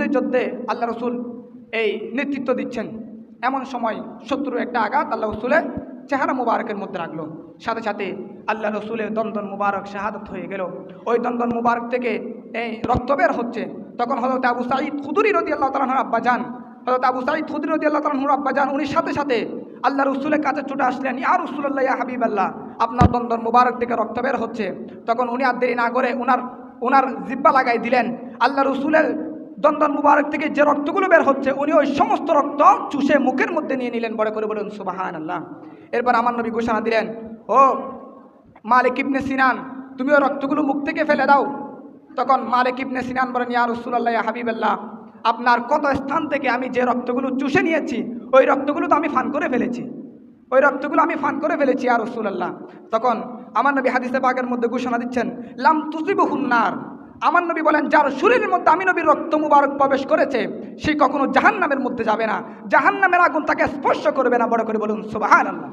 উহুদের যুদ্ধে আল্লাহ রসুল এই নেতৃত্ব দিচ্ছেন। এমন সময় শত্রু একটা আঘাত আল্লাহ রসুলের চেহারা মুবারকের মধ্যে রাখল। সাথে সাথে আল্লাহ রসুলের দন্দন মুবারক শাহাদত হয়ে গেল। ওই দন্দন মুবারক থেকে এই রক্ত বের হচ্ছে। তখন হজরত আবু সাঈদ খুদুরি রদি আল্লাহ তালাহর আব্বা যান হজরত আবু সাঈদ খুদুরি রদি আল্লাহ তালাহর আব্বা যান উনি সাথে সাথে আল্লাহ রসুলের কাছে ছুটে আসলেন, ইয়া রসুল্লাহ হাবিব আল্লাহ আপনার দন্দন মুবারক থেকে রক্ত বের হচ্ছে। তখন উনি আর দেরি না করে উনার ওনার জিব্বা লাগাই দিলেন। আল্লাহ রসুলের দন্দন মুবারক থেকে যে রক্তগুলো বের হচ্ছে, উনি ওই সমস্ত রক্ত চুষে মুখের মধ্যে নিয়ে নিলেন। বড় করে বলুন সুবাহান আল্লাহ এরপর আমার নবী ঘোষণা দিলেন, ও মালিক ইবনে সিনান, তুমি ওই রক্তগুলো মুখ থেকে ফেলে দাও। তখন মালিক ইবনে সিনান বলেন, ইয়া রসুল্লাহ হাবিবাল্লাহ, আপনার কত স্থান থেকে আমি যে রক্তগুলো চুষে নিয়েছি, ওই রক্তগুলো তো আমি ফান করে ফেলেছি। ওই রক্তগুলো আমি ফান করে ফেলেছি আর রসুল্লাহ তখন আমার নবী হাদিসে বাগের মধ্যে ঘোষণা দিচ্ছেন, লাম তুসিবু হুন্নার আমার নবী বলেন, যার শরীরের মধ্যে আমি নবীর রক্ত মুবারক প্রবেশ করেছে, সে কখনো জাহান্নামের মধ্যে যাবে না। জাহান্নামের আগুন তাকে স্পর্শ করবে না। বড় করে বলুন সুবাহ আল্লাহ